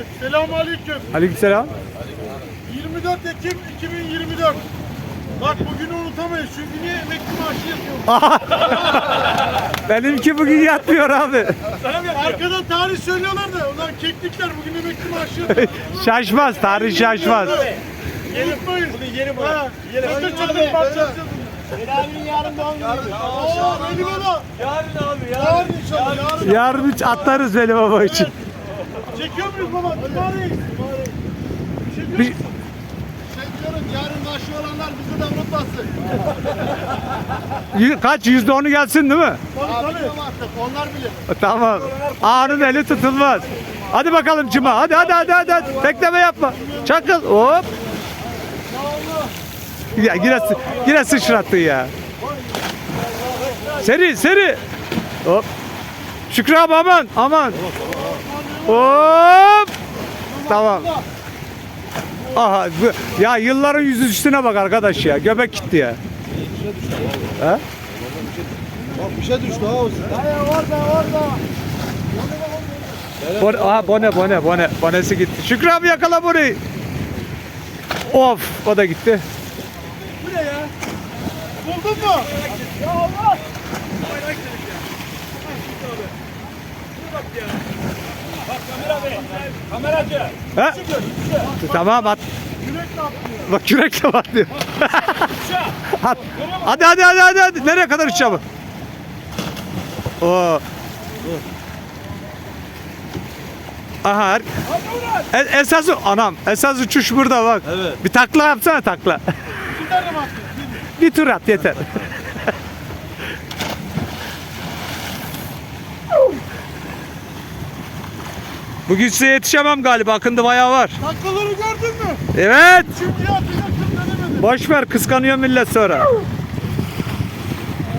Evet, selamun aleyküm. Aleykümselam. 24 Ekim 2024. Bak bugünü unutamayız çünkü niye emekli maaşı yapıyoruz. Benimki bugün yatmıyor abi. Arkadan tarih söylüyorlar da ulan keklikler bugün emekli maaşı yapıyoruz. Şaşmaz, tarih şaşmaz. Unutmayın. Bunu yeri bırak. Çatır çatır bakacağız. Yarın yarın doğum günü. Yarın abi yarın. Yarın inşallah yarın. Yarın hiç atlarız Veli Baba için. Çekiyor muyuz baba? Mübarek. Çekiyor Bir-. Yarın maaşı olanlar bizi de unutmasın. Y- Kaç? Yüzde onu gelsin değil mi? Tabii tabii. artık onlar bilir. Tamam. Ağanın eli tutulmaz. Hadi bakalım Cuma. Hadi hadi hadi hadi. hadi. Bekleme yapma. Çakıl. Hop. Ya yine, sı- yine sıçrattın ya. Seri seri. Hop. Şükrü abi aman aman. Hop. Tamam. Aha bu- ya yılların yüzü üstüne bak arkadaş ya. Göbek gitti ya. He? Bir şey düştü ha o Bone, aha bone bone bone bonesi gitti. Şükrü abi yakala burayı. Of o da gitti. Buldun mu? Ya Allah. Ha? Tamam at. Atlıyor. Bak kürekle bak diyor. at. Hadi hadi hadi hadi hadi. Nereye kadar uçacağım? Oo. Aha. her- E- esas anam esas uçuş burada bak. Evet. Bir takla yapsana takla. Bir tur at yeter. Bugün size yetişemem galiba. Akıntı bayağı var. Taklaları gördün mü? Evet. Çünkü atacaktım denemedim. Boş ver kıskanıyor millet sonra.